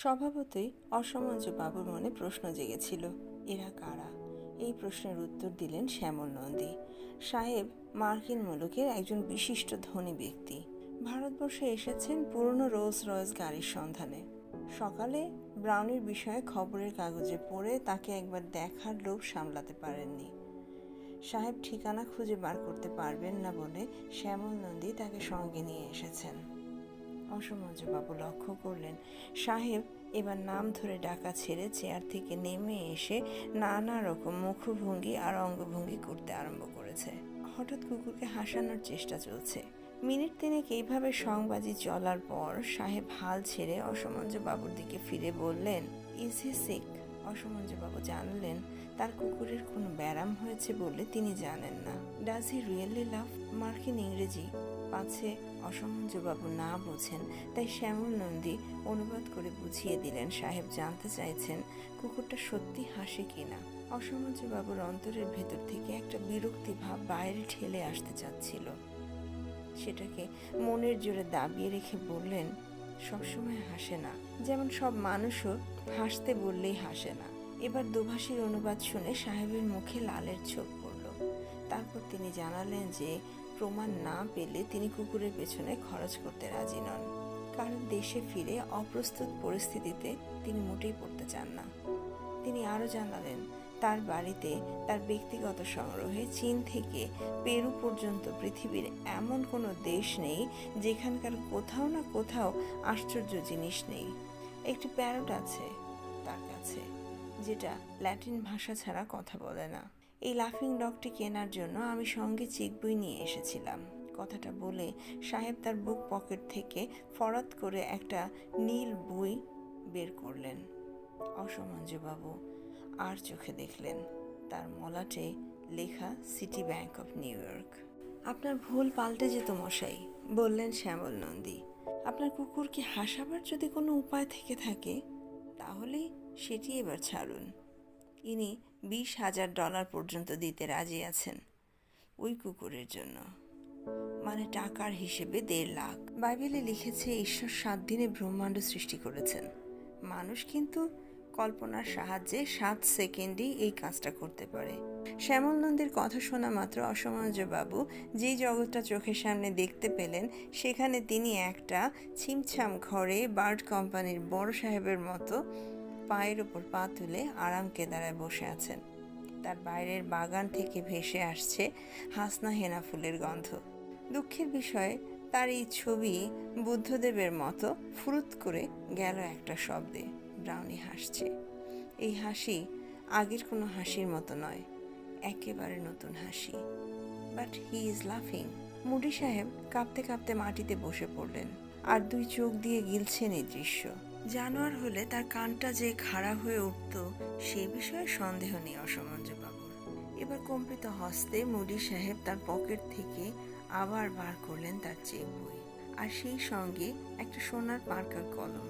স্বভাবতই অসমঞ্জ বাবুর মনে প্রশ্ন জেগেছিল, এরা কারা? এই প্রশ্নের উত্তর দিলেন শ্যামল নন্দী। সাহেব মার্কিন মুলুকের একজন বিশিষ্ট ধনী ব্যক্তি। ভারতবর্ষে এসেছেন পুরনো রোলস রয়েস গাড়ির সন্ধানে। সকালে ব্রাউনির বিষয়ে খবরের কাগজে পড়ে তাকে একবার দেখার লোভ সামলাতে পারেননি। সাহেব ঠিকানা খুঁজে বার করতে পারবেন না বলে শ্যামল নন্দী তাকে সঙ্গে নিয়ে এসেছেন। অসমঞ্জবাবু লক্ষ্য করলেন। সাহেব এবার নাম ধরে ডাকা ছেড়ে চেয়ার থেকে নেমে এসে নানা রকম মুখভঙ্গি আর অঙ্গভঙ্গি করতে আরম্ভ করেছে। হঠাৎ কুকুরকে হাসানোর চেষ্টা চলছে। মিনিট তিনেক এইভাবে সংবাজি চলার পর সাহেব হাল ছেড়ে অসমঞ্জবাবুর দিকে ফিরে বললেন ইজ হি সিক অসমঞ্জবাবু জানলেন তার কুকুরের কোনো ব্যারাম হয়েছে বলে তিনি জানেন না। ডাজ হি রিয়েলি লাভ মার্কিন ইংরেজি পাছে অসমঞ্জবাবু না বোঝেন, তাই শ্যামল নন্দী অনুবাদ করে বুঝিয়ে দিলেন, সাহেব জানতে চাইছেন কুকুরটা সত্যি হাসে কিনা। অসমঞ্জবাবুর অন্তরের ভেতর থেকে একটা বিরক্তি ভাব বাইরে ঠেলে আসতে চাচ্ছিল। সেটাকে মনের জোরে দাবিয়ে রেখে বললেন, সবসময় হাসে না। যেমন সব মানুষও হাসতে বললেই হাসে না। এবার দোভাষীর অনুবাদ শুনে সাহেবের মুখে লালের ছোপ পড়ল। তারপর তিনি জানালেন যে প্রমাণ না পেলে তিনি কুকুরের পেছনে খরচ করতে রাজি নন। কারণ দেশে ফিরে অপ্রস্তুত পরিস্থিতিতে তিনি মোটেই পড়তে চান না। তিনি আরও জানালেন, তার বাড়িতে তার ব্যক্তিগত সংগ্রহে চীন থেকে পেরু পর্যন্ত পৃথিবীর এমন কোনো দেশ নেই যেখানকার কোথাও না কোথাও আশ্চর্য জিনিস নেই। একটি প্যারট আছে তার কাছে, যেটা ল্যাটিন ভাষা ছাড়া কথা বলে না। এই লাফিং ডগটি কেনার জন্য আমি সঙ্গে চেক বই নিয়ে এসেছিলাম। কথাটা বলে সাহেব তার বুক পকেট থেকে ফরাত করে একটা নীল বই বের করলেন। অসমঞ্জবাবু আর চোখে দেখলেন তার মলাটে লেখা city bank of new York আপনার ভুল পাল্টে যেত মশাই, বললেন শ্যামল নন্দী। আপনার কুকুরকে হাসাবার যদি কোনো উপায় থেকে থাকে তাহলেই সেটি এবার ছাড়ুন। ইনি বিশ হাজার ডলার পর্যন্ত দিতে রাজি আছেন ওই কুকুরের জন্য। মানে টাকার হিসেবে দেড় লাখ। বাইবেলে লিখেছে, ঈশ্বর সাত দিনে ব্রহ্মাণ্ড সৃষ্টি করেছেন। মানুষ কিন্তু কল্পনার সাহায্যে সাত সেকেন্ডেই এই কাজটা করতে পারে। শ্যামল নন্দীর কথা শোনা মাত্র অসমঞ্জবাবু, যেই জগৎটা চোখের সামনে দেখতে পেলেন, সেখানে তিনি একটা ছিমছাম ঘরে বার্ড কোম্পানির বড় সাহেবের মতো পায়ের ওপর পা তুলে আরাম কেদারায় বসে আছেন। তার বাইরের বাগান থেকে ভেসে আসছে হাসনা হেনা ফুলের গন্ধ। দুঃখের বিষয়, তার এই ছবি বুদ্ধদেবের মতো ফুরুত করে গেল একটা শব্দে, ব্রাউনি হাসছে। এই হাসি আগের কোনো হাসির মতো নয়, একেবারে নতুন হাসি। বাট হি ইজ লাফিং মুডি সাহেব কাঁপতে কাঁপতে মাটিতে বসে পড়লেন, আর দুই চোখ দিয়ে গিলছেন এই দৃশ্য। জানোয়ার হলে তার কানটা যে খাড়া হয়ে উঠত, সে বিষয়ে সন্দেহ নেই অসমঞ্জবাবুর এবার কম্পিত হস্তে মুডি সাহেব তার পকেট থেকে আবার বার করলেন তার চেক বই। আর সেই সঙ্গে একটা সোনার পার্কার কলম।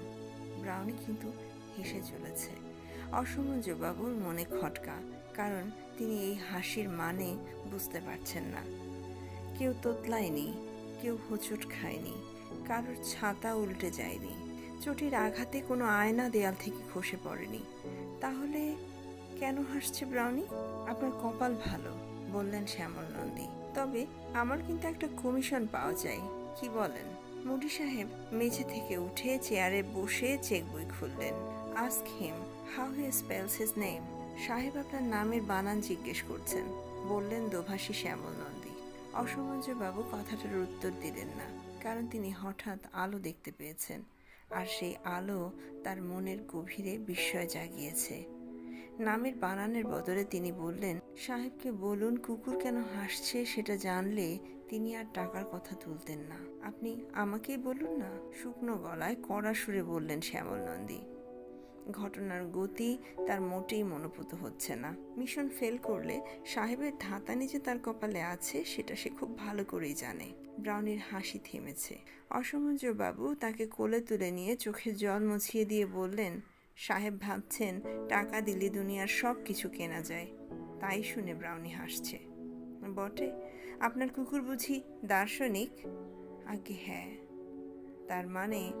ব্রাউনি কিন্তু হেসে চলেছে। অসমঞ্জবাবুর মনে খটকা, কারণ তিনি এই হাসির মানে বুঝতে পারছেন না। কেউ তোতলায়নি, কেউ হোঁচট খায়নি, কারোর ছাতা উল্টে যায়নি। চটির আঘাতে কোনো আয়না দেয়াল থেকে খসে পড়েনি। তাহলে কেন হাসছে ব্রাউনি? আপনার কপাল ভালো, বললেন শ্যামল নন্দী। তবে আমার কিন্তু একটা কমিশন পাওয়া যায়, কি বলেন? মুডি সাহেব মেঝে থেকে উঠে চেয়ারে বসে চেক বই খুললেন। Ask him, how he spells his name? সাহেব আপনার নামের বানান জিজ্ঞেস করছেন, বললেন দোভাষী শ্যামল নন্দী। অসমঞ্জবাবু কথাটার উত্তর দিলেন না, কারণ তিনি হঠাৎ আলো দেখতে পেয়েছেন। আর সেই আলো তার মনের গভীরে বিস্ময় জাগিয়েছে। নামের বানানের বদলে তিনি বললেন, সাহেবকে বলুন, কুকুর কেন হাসছে সেটা জানলে তিনি আর টাকার কথা তুলতেন না। আপনি আমাকেই বলুন না? শুকনো গলায় কড়া সুরে বললেন শ্যামল নন্দী ঘটনার গতি তার মোটেই মনোভূত হচ্ছে না। মিশন ফেল করলে সাহেবের ধাতানি যে তার কপালে আছে, সেটা সে খুব ভালো করেই জানে। ব্রাউনির হাসি থেমেছে। বাবু তাকে কোলে তুলে নিয়ে চোখে জল মুছিয়ে দিয়ে বললেন, সাহেব ভাবছেন টাকা দিলে দুনিয়ার সব কিছু কেনা যায়। তাই শুনে ব্রাউনি হাসছে। বটে, আপনার কুকুর বুঝি দার্শনিক? আগে হ্যাঁ। তার মানে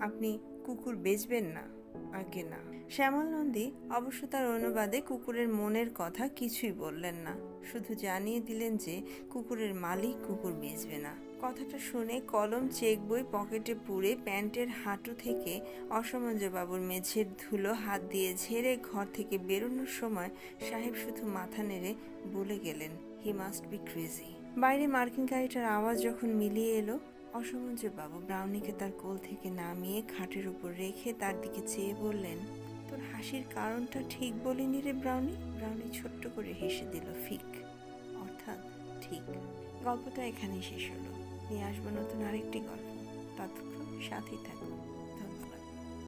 আপনি কুকুর বেচবেন না? আগে না। শ্যামল নন্দী অবশ্য তার অনুবাদে কুকুরের মনের কথা কিছুই বললেন না। শুধু জানিয়ে দিলেন যে কুকুরের মালিক কুকুর বেচবে না। কথাটা শুনে কলম, চেক বই পকেটে পুরে প্যান্টের হাঁটু থেকে অসমঞ্জবাবুর মেঝের ধুলো হাত দিয়ে ঝেড়ে ঘর থেকে বেরোনোর সময় সাহেব শুধু মাথা নেড়ে বলে গেলেন হি মাস্ট বি ক্রেজি বাইরে মার্কিন গাড়িটার আওয়াজ যখন মিলিয়ে এলো অসমঞ্জবাবু ব্রাউনিকে তার কোল থেকে নামিয়ে খাটের উপর রেখে তার দিকে চেয়ে বললেন, তোর হাসির কারণটা ঠিক বলিনি রে ব্রাউনি? ব্রাউনি ছোট্ট করে হেসে দিল, ফিক, অর্থাৎ ঠিক। গল্পটা এখানেই শেষ হলো। নিয়ে আসব নতুন আরেকটি গল্প। ততক্ষণ সাথেই থাকো